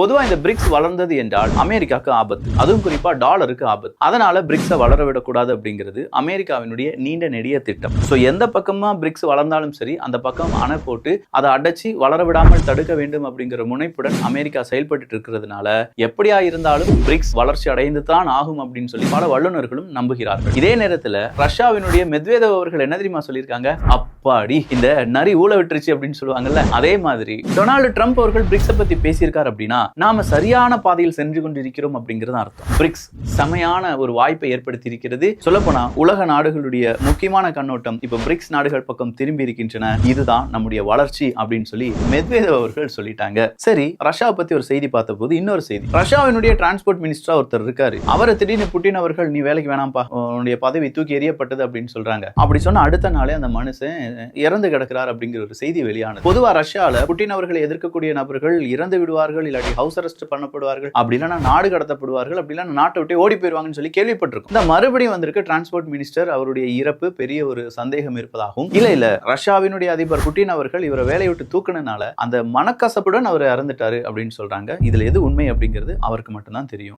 பொதுவாக இந்த பிரிக்ஸ் வளர்ந்தது என்றால் அமெரிக்காவுக்கு ஆபத்து. அதுவும் குறிப்பாக டாலருக்கு ஆபத்து. அதனால பிரிக்ஸை வளர விடக்கூடாது அப்படிங்கிறது அமெரிக்காவினுடைய நீண்ட நெடிய திட்டம். ஸோ எந்த பக்கமாக பிரிக்ஸ் வளர்ந்தாலும் சரி அந்த பக்கம் அணை போட்டு அதை அடைச்சி வளர விடாமல் தடுக்க வேண்டும் அப்படிங்கிற முனைப்புடன் அமெரிக்கா செயல்பட்டு இருக்கிறதுனால எப்படியா இருந்தாலும் பிரிக்ஸ் வளர்ச்சி அடைந்து தான் ஆகும் அப்படின்னு சொல்லி பல வல்லுநர்களும் நம்புகிறார்கள். இதே நேரத்தில் ரஷ்யாவினுடைய மெத்வேதவ் அவர்கள் என்ன தெரியுமா சொல்லியிருக்காங்க? அப்பாடி இந்த நரி ஊழ விட்டுருச்சு அப்படின்னு சொல்லுவாங்கல்ல அதே மாதிரி டொனால்டு ட்ரம்ப் அவர்கள் பிரிக்ஸை பத்தி பேசியிருக்காரு அப்படின்னா நாம சரியான பாதையில் சென்று கொண்டிருக்கிறோம் அப்படிங்கிறது அர்த்தம். பிரிக்ஸ் செமையான ஒரு வாய்ப்பை ஏற்படுத்தி இருக்கிறது சொல்லப்போனா உலக நாடுகளுடைய முக்கியமான கண்ணோட்டம் இப்ப பிரிக்ஸ் நாடுகள் பக்கம் திரும்பி இருக்கின்றன. இதுதான் நம்முடைய வளர்ச்சி அப்படின்னு சொல்லி மெத்வேதவ் அவர்கள் சொல்லிட்டாங்க. சரி ரஷ்யாவை பத்தி ஒரு செய்தி பார்த்த போது இன்னொரு செய்தி. ரஷ்யாவினுடைய டிரான்ஸ்போர்ட் மினிஸ்டரா ஒருத்தர் இருக்காரு. அவரை திடீர்னு புட்டின் அவர்கள் நீ வேலைக்கு வேணாம்ப்பா உன்னுடைய பதவி தூக்கி எறியப்பட்டது அப்படின்னு சொல்றாங்க. அப்படி சொன்ன அடுத்த நாளே அந்த மனுஷன் இறந்து கிடக்கிறார் அப்படிங்கிற ஒரு செய்தி வெளியானது. பொதுவா ரஷ்யால புட்டின் அவர்களை எதிர்க்கக்கூடிய நபர்கள் இறந்து விடுவார்கள் இல்லாட்டி ஹவுஸ் அரெஸ்ட் பண்ணப்படுவார்கள் அப்படி இல்லைன்னா நாடு கடத்தப்படுவார்கள் அப்படி இல்லைன்னா நாட்டை விட்டு ஓடி போயிடுவாங்கன்னு சொல்லி கேள்விப்பட்டிருக்கும். இந்த மறுபடியும் வந்திருக்கு டிரான்ஸ்போர்ட் மினிஸ்டர் அவருடைய இறப்பு பெரிய ஒரு சந்தேகம் இருப்பதாகவும் இல்ல இல்ல ரஷ்யாவினுடைய அதிபர் புட்டின் அவர்கள் இவரை வேலையை விட்டு தூக்குனனால அந்த மனக்கசப்புடன் அவர் இறந்துட்டாரு அப்படின்னு சொல்றாங்க. இதுல எது உண்மை அப்படிங்கிறது அவருக்கு மட்டும்தான் தெரியும்.